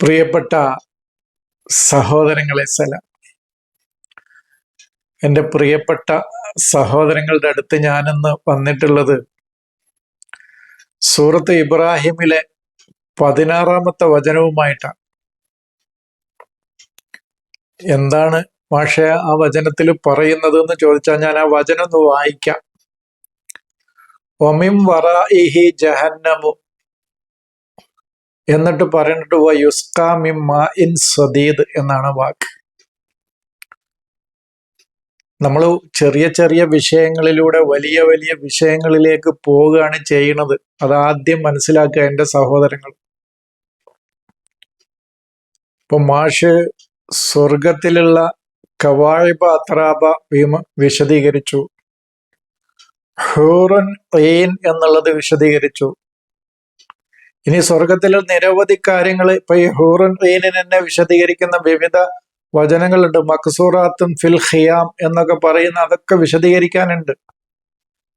പ്രിയപ്പെട്ട സഹോദരങ്ങളെ സല. എന്റെ പ്രിയപ്പെട്ട സഹോദരങ്ങളുടെ അടുത്ത് ഞാനിന്ന് വന്നിട്ടുള്ളത് സൂറത്ത് ഇബ്രാഹിമിലെ പതിനാറാമത്തെ വചനവുമായിട്ടാണ്. എന്താണ് മാഷ ആ വചനത്തിൽ പറയുന്നത് എന്ന് ചോദിച്ചാൽ ഞാൻ ആ വചനം ഒന്ന് വായിക്കാം. ഒമിം വറാഇഹി ജഹന്നമു എന്നിട്ട് പറഞ്ഞിട്ട് യുസ്കാമിം ഇൻ സദീദ് എന്നാണ് വാക്ക്. നമ്മൾ ചെറിയ ചെറിയ വിഷയങ്ങളിലൂടെ വലിയ വലിയ വിഷയങ്ങളിലേക്ക് പോവുകയാണ് ചെയ്യുന്നത്. അതാദ്യം മനസ്സിലാക്കുക എന്റെ സഹോദരങ്ങൾ. ഇപ്പൊ മാഷ് സ്വർഗത്തിലുള്ള കവാഴിബ അത്രാബ വിമ വിശദീകരിച്ചു. ഹൂറൻ എന്നുള്ളത് വിശദീകരിച്ചു. ഇനി സ്വർഗത്തിൽ നിരവധി കാര്യങ്ങൾ ഇപ്പൊ ഈ ഹൂറൻ വിശദീകരിക്കുന്ന വിവിധ വചനങ്ങളുണ്ട്. മക്സൂറാത്തും ഫിൽ ഹിയാം എന്നൊക്കെ പറയുന്ന അതൊക്കെ വിശദീകരിക്കാനുണ്ട്.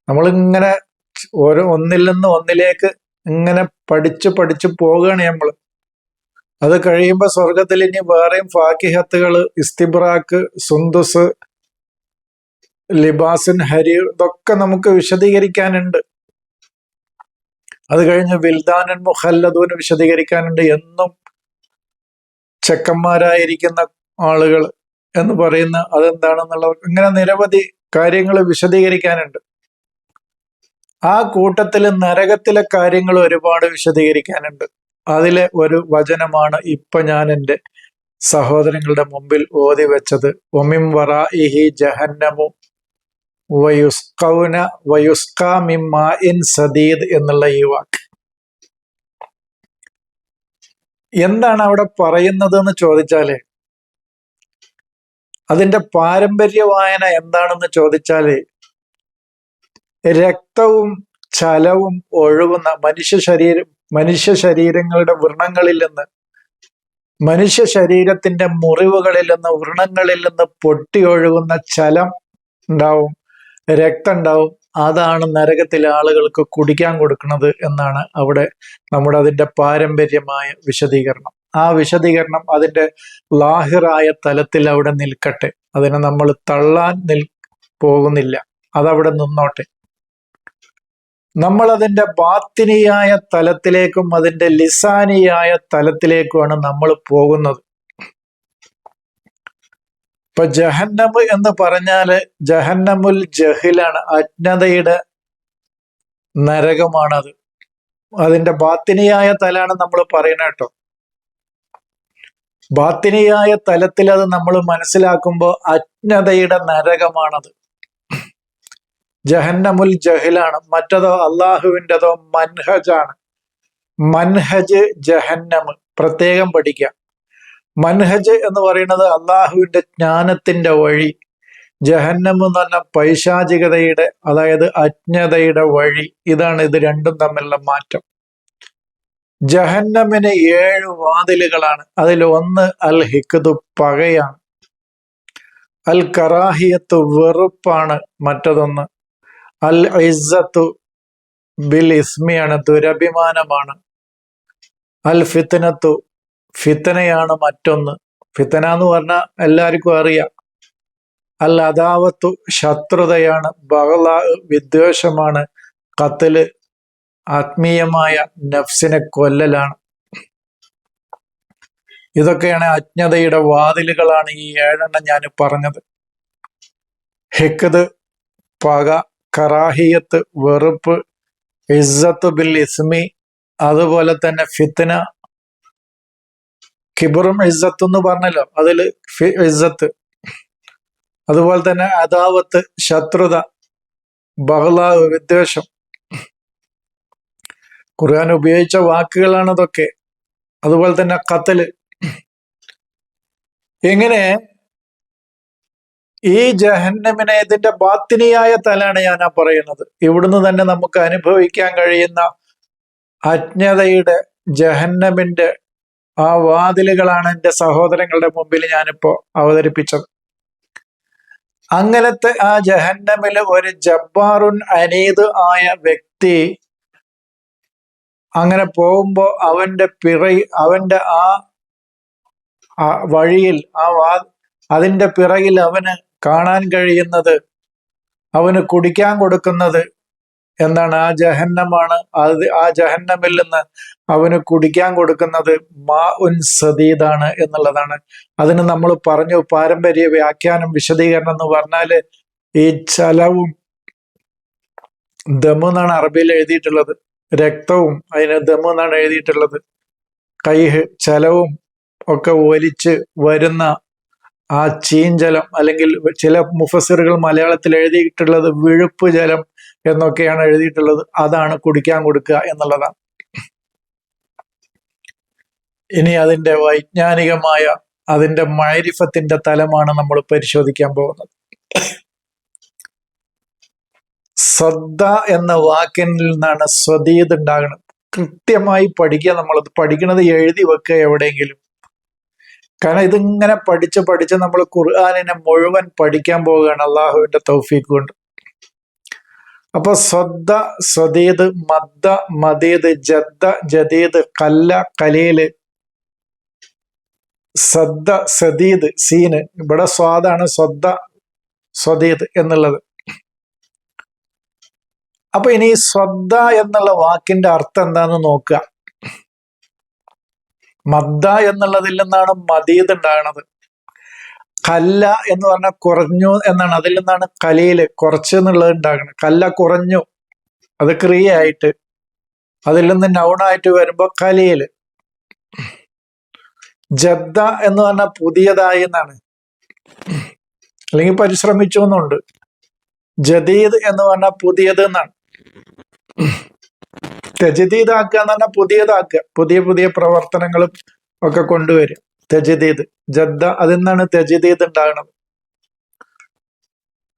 നമ്മളിങ്ങനെ ഓരോ ഒന്നിൽ നിന്ന് ഒന്നിലേക്ക് ഇങ്ങനെ പഠിച്ച് പഠിച്ച് പോവുകയാണ് നമ്മൾ അത് കഴിയുമ്പോൾ സ്വർഗത്തിൽ ഇനി വേറെയും ഫാക്കിഹത്തുകൾ ഇസ്തിബ്രാക്ക് സുന്ദുസ് ലിബാസിൻ ഹരി ഇതൊക്കെ നമുക്ക് വിശദീകരിക്കാനുണ്ട്. അത് കഴിഞ്ഞ് വിൽദാനൻ മുഹല്ലദൂന് വിശദീകരിക്കാനുണ്ട് എന്നും ചെക്കന്മാരായിരിക്കുന്ന ആളുകൾ എന്ന് പറയുന്ന അതെന്താണെന്നുള്ളത് ഇങ്ങനെ നിരവധി കാര്യങ്ങൾ വിശദീകരിക്കാനുണ്ട്. ആ കൂട്ടത്തിൽ നരകത്തിലെ കാര്യങ്ങൾ ഒരുപാട് വിശദീകരിക്കാനുണ്ട്. അതിലെ ഒരു വചനമാണ് ഇപ്പൊ ഞാൻ എന്റെ സഹോദരങ്ങളുടെ മുമ്പിൽ ഓതി വെച്ചത് ഒമിം വറ ഇഹി ജഹന്നമു വയുസ്കൗന വയുസ്കാ ഇൻ സദീദ് എന്നുള്ള ഈ വാക്ക്. എന്താണ് അവിടെ പറയുന്നത് എന്ന് ചോദിച്ചാൽ അതിന്റെ പാരമ്പര്യ വായന എന്താണെന്ന് ചോദിച്ചാൽ രക്തവും ചലവും ഒഴുകുന്ന മനുഷ്യ ശരീരം മനുഷ്യ ശരീരങ്ങളുടെ വൃണങ്ങളിൽ നിന്ന് മനുഷ്യ ശരീരത്തിന്റെ മുറിവുകളിൽ നിന്ന് വൃണങ്ങളിൽ നിന്ന് പൊട്ടി ഒഴുകുന്ന ചലം ഉണ്ടാവും. രക്തം ഉണ്ടാവും അതാണ് നരകത്തിലെ ആളുകൾക്ക് കുടിക്കാൻ കൊടുക്കുന്നത് എന്നാണ് അവിടെ നമ്മുടെ അതിന്റെ പാരമ്പര്യമായ വിശദീകരണം. ആ വിശദീകരണം അതിന്റെ ലാഹിറായ തലത്തിൽ അവിടെ നിൽക്കട്ടെ. അതിനെ നമ്മൾ തള്ളാൻ നിൽ പോകുന്നില്ല. അതവിടെ നിന്നോട്ടെ. നമ്മൾ ബാത്തിനിയായ തലത്തിലേക്കും അതിന്റെ ലിസാനിയായ തലത്തിലേക്കുമാണ് നമ്മൾ പോകുന്നത്. ഇപ്പൊ ജഹന്നമ് എന്ന് പറഞ്ഞാൽ ജഹന്നമുൽ ജഹിലാണ് അജ്ഞതയുടെ നരകമാണത്. അതിന്റെ ബാത്തിനിയായ തലാണ് നമ്മൾ പറയുന്നത് കേട്ടോ. ബാത്തിനിയായ തലത്തിൽ അത് നമ്മൾ മനസ്സിലാക്കുമ്പോൾ അജ്ഞതയുടെ നരകമാണത്. ജഹന്നമുൽ ജഹിലാണ് മറ്റതോ അള്ളാഹുവിന്റെതോ മൻഹജാണ്. മൻഹജ് ജഹന്നമ് പ്രത്യേകം പഠിക്കാം. മൻഹജ് എന്ന് പറയുന്നത് അള്ളാഹുവിന്റെ ജ്ഞാനത്തിന്റെ വഴി ജഹന്നം എന്ന് പൈശാചികതയുടെ അതായത് അജ്ഞതയുടെ വഴി. ഇതാണ് ഇത് രണ്ടും തമ്മിലുള്ള മാറ്റം. ജഹന്നമിന് ഏഴ് വാതിലുകളാണ്. അതിൽ ഒന്ന് അൽ ഹിക്കതു പകയാണ്. അൽ കറാഹിയത്ത് വെറുപ്പാണ് മറ്റതൊന്ന്. അൽ ഇസ്സത്തു ബിൽ ഇസ്മിയാണ് ദുരഭിമാനമാണ്. അൽ ഫിത്തനത്തു ഫിത്തനയാണ് മറ്റൊന്ന്. ഫിത്തന എന്ന് പറഞ്ഞാൽ എല്ലാവർക്കും അറിയാം. അൽ അദാവത്തു ശത്രുതയാണ് ബഹള വിദ്വേഷമാണ് കത്തൽ ആത്മീയമായ നഫ്സിനെ കൊല്ലലാണ്. ഇതൊക്കെയാണ് അജ്ഞതയുടെ വാതിലുകളാണ് ഈ ഏഴെണ്ണം ഞാൻ പറഞ്ഞത്. ഹിക്കത് പക കറാഹിയത്ത് വെറുപ്പ് ഇസ്സത്ത് ബിൽ ഇസ്മി അതുപോലെ തന്നെ ഫിത്തന കിബറും ഇസ്സത്ത് എന്ന് പറഞ്ഞല്ലോ അതിൽ ഇസ്സത്ത്. അതുപോലെ തന്നെ അദാവത്ത് ശത്രുത ബഹ്ലാവ് വിദ്വേഷം. ഖുർആൻ ഉപയോഗിച്ച വാക്കുകളാണ് അതൊക്കെ അതുപോലെ തന്നെ കത്തൽ എങ്ങനെ? ഈ ജഹന്നമിനെ ഇതിന്റെ ബാത്തിനിയായ തലാണ് ഞാൻ ആ പറയുന്നത്. ഇവിടുന്ന് തന്നെ നമുക്ക് അനുഭവിക്കാൻ കഴിയുന്ന അജ്ഞതയുടെ ജഹന്നമിന്റെ ആ വാതിലുകളാണ് എന്റെ സഹോദരങ്ങളുടെ മുമ്പിൽ ഞാനിപ്പോ അവതരിപ്പിച്ചത്. അങ്ങനത്തെ ആ ജഹന്നമിൽ ഒരു ജബ്ബാറുൻ അനീത് ആയ വ്യക്തി അങ്ങനെ പോകുമ്പോൾ അവന്റെ പിറ അവന്റെ ആ വഴിയിൽ ആ വാ അതിന്റെ പിറകിൽ അവന് കാണാൻ കഴിയുന്നത് അവന് കുടിക്കാൻ കൊടുക്കുന്നത് എന്താണ് ആ ജഹന്നമാണ്? അത് ആ ജഹന്നമിൽ നിന്ന് അവന് കുടിക്കാൻ കൊടുക്കുന്നത് മാ ഉൻ സദീദാണ് എന്നുള്ളതാണ്. അതിന് നമ്മൾ പറഞ്ഞു പാരമ്പര്യ വ്യാഖ്യാനം വിശദീകരണം എന്ന് പറഞ്ഞാൽ ഈ ചലവും ദമു എന്നാണ് അറബിയിൽ എഴുതിയിട്ടുള്ളത്. രക്തവും അതിന് ദമു എന്നാണ് എഴുതിയിട്ടുള്ളത്. കൈഹ് ചലവും ഒക്കെ ഒലിച്ച് വരുന്ന ആ ചീഞ്ചലം അല്ലെങ്കിൽ ചില മുഫസിറുകൾ മലയാളത്തിൽ എഴുതിയിട്ടുള്ളത് വിഴുപ്പ് ജലം എന്നൊക്കെയാണ് എഴുതിയിട്ടുള്ളത്. അതാണ് കുടിക്കാൻ കൊടുക്കുക എന്നുള്ളതാണ്. ഇനി അതിന്റെ വൈജ്ഞാനികമായ അതിന്റെ മൈരിഫത്തിന്റെ തലമാണ് നമ്മൾ പരിശോധിക്കാൻ പോകുന്നത്. ശ്രദ്ധ എന്ന വാക്കിൽ നിന്നാണ് സ്വതീത് ഉണ്ടാകുന്നത്. കൃത്യമായി പഠിക്കുക നമ്മളത് പഠിക്കണത് എഴുതി വെക്കുക എവിടെയെങ്കിലും. കാരണം ഇതിങ്ങനെ പഠിച്ച് പഠിച്ച് നമ്മൾ ഖുർആാനിനെ മുഴുവൻ പഠിക്കാൻ പോവുകയാണ്. അള്ളാഹുവിന്റെ തൗഫീഖ് കൊണ്ട്. അപ്പൊ സ്വദ്ദ സ്വദേത് മദ്ദ മദീദ് ജദ്ദ ജദീദ് കല്ല കലേൽ. സദ്ദ സദീദ് സീന്. ഇവിടെ സ്വാദാണ് സ്വദ്ദ സ്വദേത് എന്നുള്ളത്. അപ്പൊ ഇനി സ്വദ്ദ എന്നുള്ള വാക്കിന്റെ അർത്ഥം എന്താന്ന് നോക്കുക. മദ്ദ എന്നുള്ളതിൽ നിന്നാണ് മദീദ് ഉണ്ടാകുന്നത്. കല്ല എന്ന് പറഞ്ഞാൽ കുറഞ്ഞു എന്നാണ്. അതിൽ നിന്നാണ് കലയിൽ കുറച്ച് എന്നുള്ളത് ഉണ്ടാകുന്നത്. കല്ല കുറഞ്ഞു. അത് ക്രിയയായിട്ട് അതിൽ നിന്ന് നൗണായിട്ട് വരുമ്പോ കലയിൽ. ജദ്ദ എന്ന് പറഞ്ഞാൽ പുതിയതായി എന്നാണ്. അല്ലെങ്കിൽ പരിശ്രമിച്ചു എന്നുണ്ട്. ജദീദ് എന്ന് പറഞ്ഞാൽ പുതിയത് എന്നാണ്. തെജദീദാക്കുക എന്ന് പറഞ്ഞാൽ പുതിയതാക്കുക. പുതിയ പുതിയ പ്രവർത്തനങ്ങളും ഒക്കെ കൊണ്ടുവരിക. തെജദീദ് ജദ്ദ അതിൽ നിന്നാണ് തെജദീദ് ഉണ്ടാകുന്നത്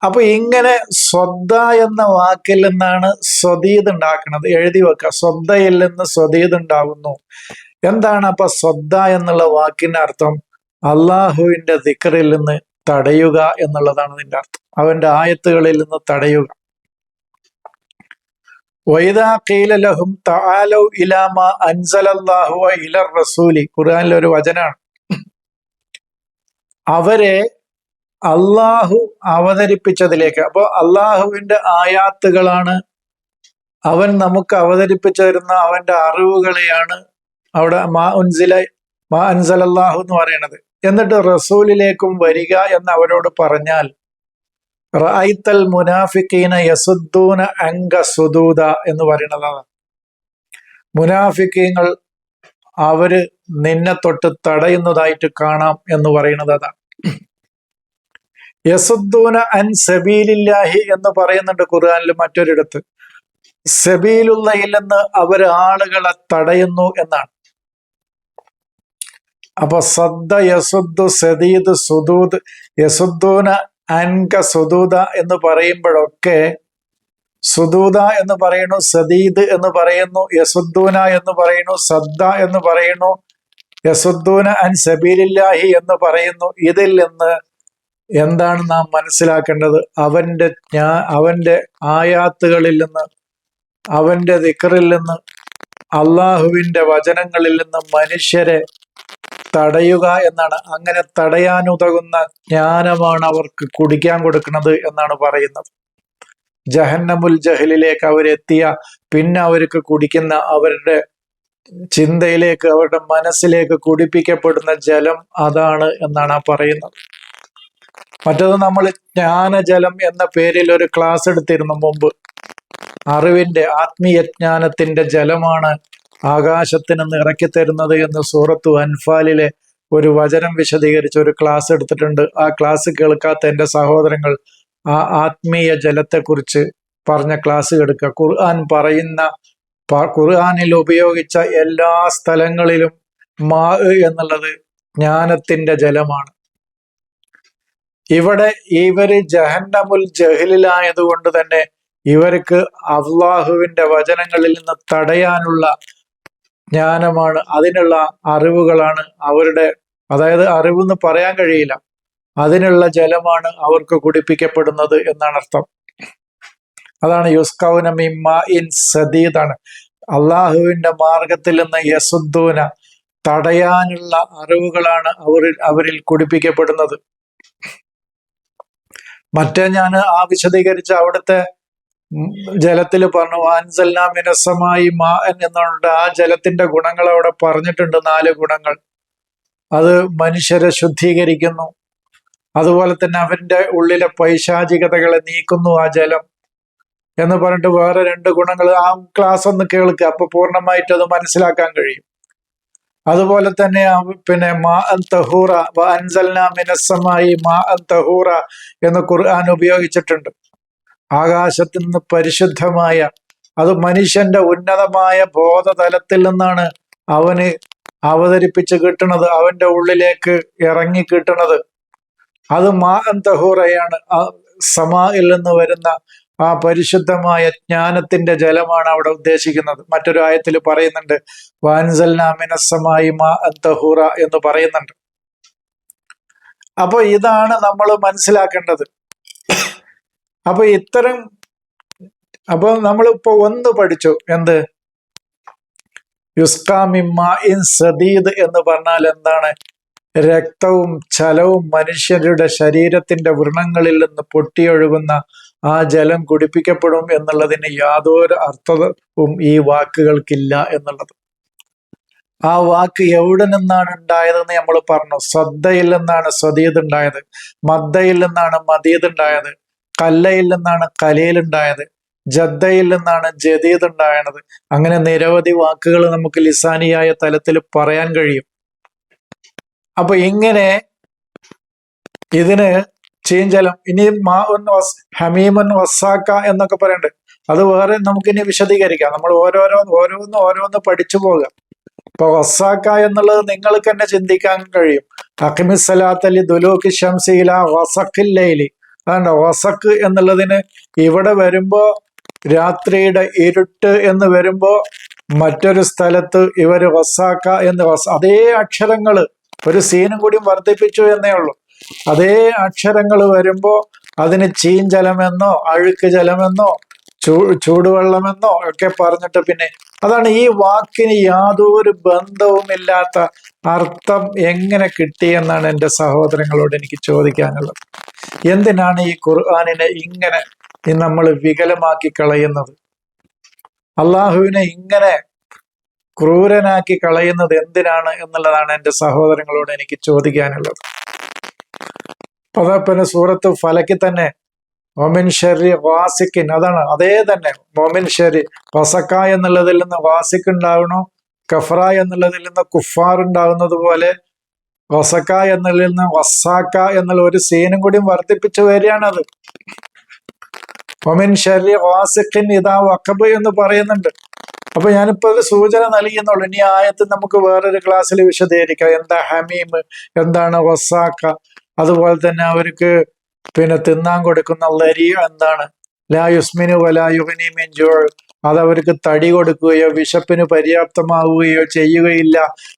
അപ്പൊ ഇങ്ങനെ സ്വദ്ദ എന്ന വാക്കിൽ നിന്നാണ് സ്വദീദ് ഉണ്ടാക്കുന്നത് എഴുതി വെക്കുക സ്വദ്ദയിൽ നിന്ന് സ്വദീദ് ഉണ്ടാകുന്നു എന്താണ് അപ്പൊ സ്വദ്ദ എന്നുള്ള വാക്കിന്റെ അർത്ഥം? അള്ളാഹുവിന്റെ ദിക്കറിൽ നിന്ന് തടയുക എന്നുള്ളതാണ് ഇതിന്റെ അർത്ഥം. അവന്റെ ആയത്തുകളിൽ നിന്ന് തടയുക. വൈദാ ഖീല ലഹും തആലൗ ഇലാമ അൻസലല്ലാഹു ഇലർ റസൂലി. ഖുർആനിലെ ഒരു വചനാണ്. അവരെ അള്ളാഹു അവതരിപ്പിച്ചതിലേക്ക്. അപ്പോൾ അള്ളാഹുവിന്റെ ആയാത്തുകളാണ്. അവൻ നമുക്ക് അവതരിപ്പിച്ചു തരുന്ന അവന്റെ അറിവുകളെയാണ് അവിടെ മാ ഉൻസില മാ അൻസലല്ലാഹു എന്ന് പറയുന്നത്. എന്നിട്ട് റസൂലിലേക്കും വരിക എന്ന് അവരോട് പറഞ്ഞാൽ റൈത്തൽ മുനാഫിക്കീന യസുദ്ദൂന അങ്ക സുദൂത എന്ന് പറയുന്നതാണ്. മുനാഫിക്കീങ്ങൾ അവർ നിന്നെ തൊട്ട് തടയുന്നതായിട്ട് കാണാം എന്ന് പറയുന്നത് അതാണ്. യസുദ്ദൂന അൻ സബീലില്ലാഹി എന്ന് പറയുന്നുണ്ട് ഖുർആാനിൽ മറ്റൊരിടത്ത്. സബീലുള്ളയില്ലെന്ന് അവർ ആളുകളെ തടയുന്നു എന്നാണ്. അപ്പൊ സദ്ദ യസുദ്ദു സദീദ് സുദൂദ് യസുദ്ദൂന അൻക സുദൂദ എന്ന് പറയുമ്പോഴൊക്കെ സുദൂദ എന്ന് പറയുന്നു സദീദ് എന്ന് പറയുന്നു യസുദ്ദൂന എന്ന് പറയുന്നു സദ്ദ എന്ന് പറയുന്നു യസുദ്ദൂന അൻ സബീലില്ലാഹി എന്ന് പറയുന്നു. ഇതിൽ നിന്ന് എന്താണ് നാം മനസ്സിലാക്കേണ്ടത്? അവന്റെ ഞാ അവന്റെ ആയാത്തുകളിൽ നിന്ന് അവന്റെ ദിക്കറിൽ നിന്ന് അള്ളാഹുവിന്റെ വചനങ്ങളിൽ നിന്ന് മനുഷ്യരെ തടയുക എന്നാണ്. അങ്ങനെ തടയാനുതകുന്ന ജ്ഞാനമാണ് അവർക്ക് കുടിക്കാൻ കൊടുക്കുന്നത് എന്നാണ് പറയുന്നത്. ജഹന്നമുൽ ജഹലിലേക്ക് അവരെത്തിയ പിന്നെ അവർക്ക് കുടിക്കുന്ന അവരുടെ ചിന്തയിലേക്ക് അവരുടെ മനസ്സിലേക്ക് കുടിപ്പിക്കപ്പെടുന്ന ജലം അതാണ് എന്നാണ് ആ പറയുന്നത്. മറ്റത് നമ്മൾ ജ്ഞാനജലം എന്ന പേരിൽ ഒരു ക്ലാസ് എടുത്തിരുന്നു മുമ്പ്. അറിവിന്റെ ആത്മീയ ജ്ഞാനത്തിന്റെ ജലമാണ് ആകാശത്തിന് നിറക്കി തരുന്നത് എന്ന് സൂറത്തു അൻഫാലിലെ ഒരു വചനം വിശദീകരിച്ച് ഒരു ക്ലാസ് എടുത്തിട്ടുണ്ട്. ആ ക്ലാസ് കേൾക്കാത്ത എന്റെ സഹോദരങ്ങൾ ആ ആത്മീയ ജലത്തെക്കുറിച്ച് പറഞ്ഞ ക്ലാസ് എടുക്കുക. ഖുർആൻ പറയുന്ന ഖുർആാനിൽ ഉപയോഗിച്ച എല്ലാ സ്ഥലങ്ങളിലും മാ എന്നുള്ളത് ജ്ഞാനത്തിന്റെ ജലമാണ്. ഇവിടെ ഇവർ ജഹന്നമുൽ ജഹലിലായതുകൊണ്ട് തന്നെ ഇവർക്ക് അള്ളാഹുവിന്റെ വചനങ്ങളിൽ നിന്ന് തടയാനുള്ള ജ്ഞാനമാണ് അതിനുള്ള അറിവുകളാണ് അവരുടെ അതായത് അറിവെന്ന് പറയാൻ കഴിയില്ല. അതിനുള്ള ജലമാണ് അവർക്ക് കുടിപ്പിക്കപ്പെടുന്നത് എന്നാണ് അർത്ഥം. അതാണ് യുസ്കൗനമിമ്മ ഇൻ സദീദാണ്. അള്ളാഹുവിന്റെ മാർഗത്തിൽ നിന്ന് യസുദ്ദൂന തടയാനുള്ള അറിവുകളാണ് അവരിൽ അവരിൽ കുടിപ്പിക്കപ്പെടുന്നത്. മറ്റേ ഞാൻ ആ വിശദീകരിച്ച അവിടുത്തെ ജലത്തിൽ പറഞ്ഞു വാൻസല്ല മിനസമായി മാ എന്നുണ്ട് ആ ജലത്തിന്റെ ഗുണങ്ങൾ അവിടെ പറഞ്ഞിട്ടുണ്ട് നാല് ഗുണങ്ങൾ. അത് മനുഷ്യരെ ശുദ്ധീകരിക്കുന്നു അതുപോലെ തന്നെ അവന്റെ ഉള്ളിലെ പൈശാചികതകളെ നീക്കുന്നു ആ ജലം. എന്ന് പറഞ്ഞിട്ട് വേറെ രണ്ട് ഗുണങ്ങൾ ആ ക്ലാസ് ഒന്ന് കേൾക്കുക അപ്പൊ പൂർണമായിട്ട് അത് മനസ്സിലാക്കാൻ കഴിയും. അതുപോലെ തന്നെ പിന്നെ മാ അൻ തഹൂറ അൻസൽന മിനസ്സമായി മാ അൻ തഹൂറ എന്ന് ഖുർആൻ ഉപയോഗിച്ചിട്ടുണ്ട്. ആകാശത്തിൽ നിന്ന് പരിശുദ്ധമായ അത് മനുഷ്യന്റെ ഉന്നതമായ ബോധതലത്തിൽ നിന്നാണ് അവന് അവതരിപ്പിച്ച് കിട്ടണത് അവന്റെ ഉള്ളിലേക്ക് ഇറങ്ങി കിട്ടുന്നത്. അത് മാ അന്തഹൂറയാണ് ആ സമായിൽ നിന്ന് വരുന്ന ആ പരിശുദ്ധമായ ജ്ഞാനത്തിന്റെ ജലമാണ് അവിടെ ഉദ്ദേശിക്കുന്നത്. മറ്റൊരു ആയത്തിൽ പറയുന്നുണ്ട് വാൻസൽനാമിനസമായി മാ അന്തഹൂറ എന്ന് പറയുന്നുണ്ട്. അപ്പൊ ഇതാണ് നമ്മൾ മനസ്സിലാക്കേണ്ടത്. അപ്പൊ ഇത്തരം അപ്പൊ നമ്മളിപ്പോ ഒന്ന് പഠിച്ചു എന്ത്? യുസ്കാമിമ്മ ഇൻ സദീദ് എന്ന് പറഞ്ഞാൽ എന്താണ്? രക്തവും ചലവും മനുഷ്യരുടെ ശരീരത്തിന്റെ വൃണങ്ങളിൽ നിന്ന് പൊട്ടിയൊഴുകുന്ന ആ ജലം കുടിപ്പിക്കപ്പെടും എന്നുള്ളതിന് യാതൊരു അർത്ഥവും ഈ വാക്കുകൾക്കില്ല എന്നുള്ളത്. ആ വാക്ക് എവിടെ നിന്നാണ് ഉണ്ടായതെന്ന് നമ്മൾ പറഞ്ഞു. ശ്രദ്ധയിൽ നിന്നാണ് സ്വതീത് ഉണ്ടായത്. മദ്ദയിൽ നിന്നാണ് മദീദ് ഉണ്ടായത്. കല്ലയിൽ നിന്നാണ് കലയിൽ ഉണ്ടായത്. ജദ്ദയിൽ നിന്നാണ് ജദീദ് ഉണ്ടായത്. അങ്ങനെ നിരവധി വാക്കുകൾ നമുക്ക് ലിസാനിയായ തലത്തിൽ പറയാൻ കഴിയും. അപ്പൊ ഇങ്ങനെ ഇതിന് ചീഞ്ചലം ഇനി മാ ഉൻ വസ് ഹമീമൻ വസാക്ക എന്നൊക്കെ പറയണ്ട്. അത് വേറെ നമുക്കിനി വിശദീകരിക്കാം. നമ്മൾ ഓരോരോ ഓരോന്ന് ഓരോന്ന് പഠിച്ചു പോകാം ഇപ്പൊ വസാക്ക എന്നുള്ളത് നിങ്ങൾക്ക് തന്നെ ചിന്തിക്കാൻ കഴിയും. അഖിമിസലാത്തലി ദുലൂക്ക് ഷംസീല വസഖില്ലയിലി അതുകൊണ്ട് വസക്ക് എന്നുള്ളതിന് ഇവിടെ വരുമ്പോ രാത്രിയുടെ ഇരുട്ട് എന്ന് വരുമ്പോ മറ്റൊരു സ്ഥലത്ത് ഇവർ വസാക്ക എന്ന് വസ അതേ അക്ഷരങ്ങൾ ഒരു സീനും കൂടി വർദ്ധിപ്പിച്ചു എന്നേ ഉള്ളൂ. അതേ അക്ഷരങ്ങൾ വരുമ്പോ അതിന് ചീഞ്ചലമെന്നോ അഴുക്ക് ജലമെന്നോ ചൂ ചൂടുവെള്ളമെന്നോ ഒക്കെ പറഞ്ഞിട്ട് പിന്നെ അതാണ് ഈ വാക്കിന് യാതൊരു ബന്ധവുമില്ലാത്ത അർത്ഥം എങ്ങനെ കിട്ടിയെന്നാണ് എന്റെ സഹോദരങ്ങളോട് എനിക്ക് ചോദിക്കാനുള്ളത്. എന്തിനാണ് ഈ ഖുർആാനിനെ ഇങ്ങനെ നമ്മൾ വികലമാക്കി കളയുന്നത്? അള്ളാഹുവിനെ ഇങ്ങനെ ക്രൂരനാക്കി കളയുന്നത് എന്തിനാണ് എന്നുള്ളതാണ് എന്റെ സഹോദരങ്ങളോട് എനിക്ക് ചോദിക്കാനുള്ളത്. പദപ്പന സൂറത്ത് ഫലക്കി തന്നെ മൊമിൻ ഷെറി വാസിക്കിൻ അതാണ് അതേ തന്നെ മൊമിൻ ഷെറി വസക്ക എന്നുള്ളതിൽ നിന്ന് വാസിക് ഉണ്ടാവണോ കഫറ എന്നുള്ളതിൽ നിന്ന് കുഫാർ ഉണ്ടാവുന്നത് പോലെ വസക്ക എന്നുള്ളതിൽ നിന്ന് വസാക്ക എന്നുള്ള ഒരു സീനും കൂടി വർദ്ധിപ്പിച്ചു വരികയാണത്. മൊമിൻ ഷെറി വാസിഖിൻ ഇതാ വക്കബ് എന്ന് പറയുന്നുണ്ട്. അപ്പൊ ഞാനിപ്പോ ഒരു സൂചന നൽകിയെന്നുള്ളൂ. ഇനി ആയത്ത് നമുക്ക് വേറൊരു ക്ലാസ്സിൽ വിശദീകരിക്കാം. എന്താ ഹമീം? എന്താണ് വസാക്ക? അതുപോലെ തന്നെ അവർക്ക് പിന്നെ തിന്നാൻ കൊടുക്കുന്ന ലരി എന്താണ്? ലായുസ്മിനു വലായുഹിനി മെഞ്ചോൾ അത് അവർക്ക് തടി കൊടുക്കുകയോ വിശപ്പിന് പര്യാപ്തമാവുകയോ ചെയ്യുകയില്ല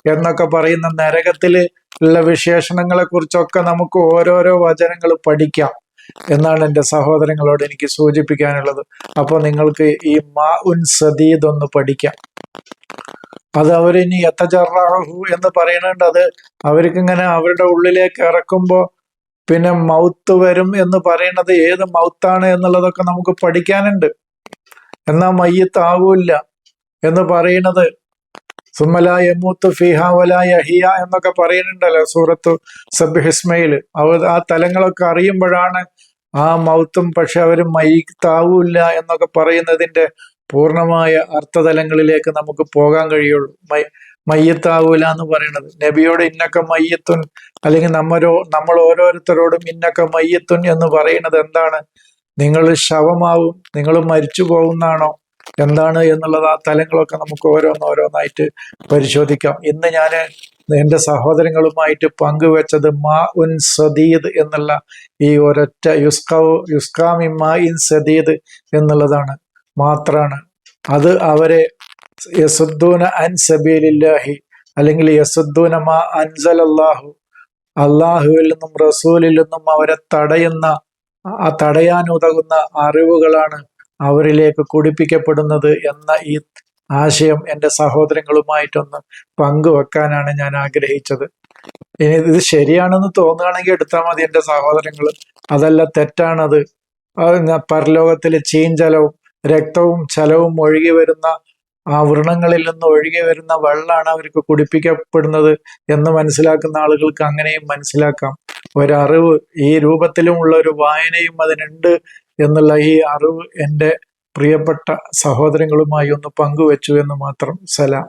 എന്നൊക്കെ പറയുന്ന നരകത്തിൽ ഉള്ള വിശേഷണങ്ങളെ കുറിച്ചൊക്കെ നമുക്ക് ഓരോരോ വചനങ്ങൾ പഠിക്കാം. എന്നാണ് എന്റെ സഹോദരങ്ങളോട് എനിക്ക് സൂചിപ്പിക്കാനുള്ളത്. അപ്പോൾ നിങ്ങൾക്ക് ഈ മാ ഉൻ സദീദ് ഒന്ന് പഠിക്കാം. അത് അവരിനി എത്തജറാഹു എന്ന് പറയുന്നുണ്ട്. അത് അവർക്കിങ്ങനെ അവരുടെ ഉള്ളിലേക്ക് ഇറക്കുമ്പോൾ പിന്നെ മൗത്ത് വരും എന്ന് പറയുന്നത് ഏത് മൗത്താണ് എന്നുള്ളതൊക്കെ നമുക്ക് പഠിക്കാനുണ്ട്. എന്നാൽ മയ്യത്താവൂല്ല എന്ന് പറയുന്നത് സുമല യമൂത്ത് ഫിഹ വലായഹിയ എന്നൊക്കെ പറയുന്നുണ്ടല്ലോ സൂറത്ത് സബ്ഹിസ്മയിൽ അവ ആ തലങ്ങളൊക്കെ അറിയുമ്പോഴാണ് ആ മൗത്തും പക്ഷെ അവർ മയ്യത്താവൂല്ല എന്നൊക്കെ പറയുന്നതിന്റെ പൂർണമായ അർത്ഥതലങ്ങളിലേക്ക് നമുക്ക് പോകാൻ കഴിയുള്ളൂ. മൈ മയ്യത്താവൂല എന്ന് പറയുന്നത്. നബിയോട് ഇന്നക്ക മയ്യത്തുൻ അല്ലെങ്കിൽ നമ്മരോ നമ്മൾ ഓരോരുത്തരോടും ഇന്നക്ക മയ്യത്തുൻ എന്ന് പറയുന്നത് എന്താണ്? നിങ്ങൾ ശവമാവും നിങ്ങൾ മരിച്ചു പോകുന്നതാണോ എന്താണ് എന്നുള്ളത് ആ തലങ്ങളൊക്കെ നമുക്ക് ഓരോന്നോരോന്നായിട്ട് പരിശോധിക്കാം. ഇന്ന് ഞാൻ എന്റെ സഹോദരങ്ങളുമായിട്ട് പങ്കുവെച്ചത് മാ ഉൻ സദീദ് എന്നുള്ള ഈ ഒരൊറ്റ യുസ്കാവ് യുസ്കാമി മാ ഇൻ സദീദ് എന്നുള്ളതാണ്. മാത്രാണ്. അത് അവരെ യസുദ്ദൂന അൻ സബീലില്ലാഹി അല്ലെങ്കിൽ യസുദ്ദൂന മാ അൻസൽ അള്ളാഹു അള്ളാഹുവിൽ നിന്നും റസൂലിൽ നിന്നും അവരെ തടയുന്ന ആ തടയാനുതകുന്ന അറിവുകളാണ് അവരിലേക്ക് കുടിപ്പിക്കപ്പെടുന്നത് എന്ന ഈ ആശയം എന്റെ സഹോദരങ്ങളുമായിട്ടൊന്ന് പങ്കുവെക്കാനാണ് ഞാൻ ആഗ്രഹിച്ചത്. ഇനി ഇത് ശരിയാണെന്ന് തോന്നുകയാണെങ്കിൽ എടുത്താൽ മതി എന്റെ സഹോദരങ്ങൾ അതല്ല തെറ്റാണത്. പരലോകത്തിലെ ചീഞ്ചലവും രക്തവും ചലവും ഒഴുകി വരുന്ന ആ വൃണങ്ങളിൽ നിന്ന് ഒഴുകി വരുന്ന വെള്ളമാണ് അവർക്ക് കുടിപ്പിക്കപ്പെടുന്നത് എന്ന് മനസ്സിലാക്കുന്ന ആളുകൾക്ക് അങ്ങനെയും മനസ്സിലാക്കാം. ഒരറിവ് ഈ രൂപത്തിലുമുള്ള ഒരു വായനയും അതിനുണ്ട് എന്നുള്ള ഈ അറിവ് എന്റെ പ്രിയപ്പെട്ട സഹോദരങ്ങളുമായി ഒന്ന് പങ്കുവെച്ചു എന്ന് മാത്രം സലാം.